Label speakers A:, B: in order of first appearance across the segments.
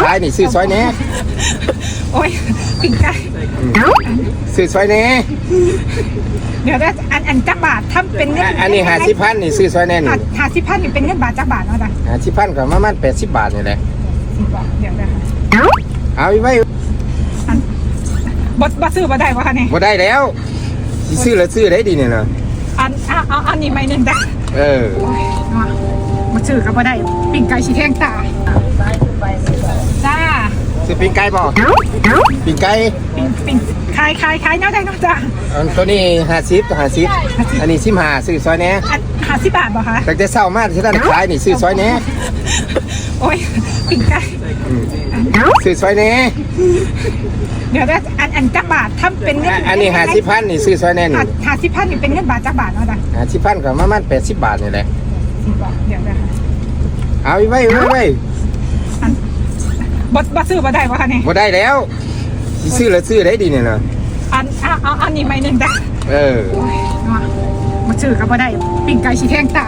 A: ขายนี่ซื้อซอยแหน่
B: โอ้ยปิ่งไก่
A: ซื้อซอยแหน่
B: เดี๋ยวได้อันอันจักบาทถ้าเป็นเงิน
A: อันนี้หาสิพันนี่ซื้อซอยแหน่นี่
B: หาสิพันนี่เป็นเงินบาทจักบาทเนาะจ้ะ
A: หาสิพันก็ประมาณแปดสิบบาทนี่แหละ
B: สิบบาทเดี๋ยวได้ค่ะ
A: เอาไว้
B: อันบ่บ่ซื้อบ่ได้บ่คะเนี่ย
A: บ่ได้แล้วสิซื้อแล้วซื้อได้ดีเนี่ยนะ
B: อันเอาเอาอันนี้ไม่หนึ่งจ้ะ
A: เออ
B: โอ้ยเนาะบ่ซื้อก็บ่ได้ปิ่งไก่สีแทงตาจ้า
A: ซื้อปิ้งไก่บ่ปิ้งไก่
B: ปิ่งปิ่งขายขายขายเนาะได้เนาะจ้ะ
A: อันตัวนี้ห้าสิบตัวห้าสิบอันนี้สิบห้าซื้อซอยแหน่
B: อันหาสิบบาทบ่คะ
A: แต่จะเศร้ามากที่ด้านขายนี่ซื้อซอยแหน่
B: โอ้ยปิ่งไก่
A: อืมซื้อซอยแหน่
B: เดี๋ยวได้อันอันจักบาทถ้าเป็นเงิน
A: อันนี้หาสิพันนี่ซื้อซอยแหน่นี่
B: หาสิพันนี่เป็นเงินบาทจักบาทเนาะจ้ะ
A: หาสิพันก็ประมาณแปดสิบบาทนี่แหละ
B: สิบบาทเดี๋ยวได้ค่ะ
A: เอาไว้ไว้ไว้
B: อัน บ่บ่ซื้อบ่ได้บ่คะเนี่ย
A: บ่ได้แล้วสิซื้อแล้วซื้อได้ดีเนี่ยนะ
B: อันเอาเอาอันนี้ไม่หนึ่งจ้ะ
A: เออ
B: โอ้ยเนาะบ่ซื้อก็บ่ได้ปิ่งไก่สีแทงตา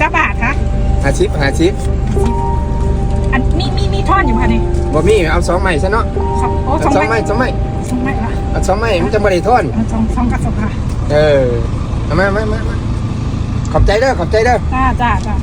B: จักบาทคะ
A: ห้าสิบห้าสิบ
B: อันมีมีมีทอนอยู่ค่ะนี่
A: บ่มีเอาสองไม้ซะเนาะ
B: สองโอ้
A: เอา
B: สอง
A: สอง
B: ไม้
A: ไม้สองไม้
B: สองไม้ละ
A: เอาสองไม้มันจะบ่ได้ทอน
B: เอาสองสองกระสอบค่ะ
A: เออเอามามามามาขอบใจเด้อขอบใจเด้อ
B: จ้าจ้าจ้า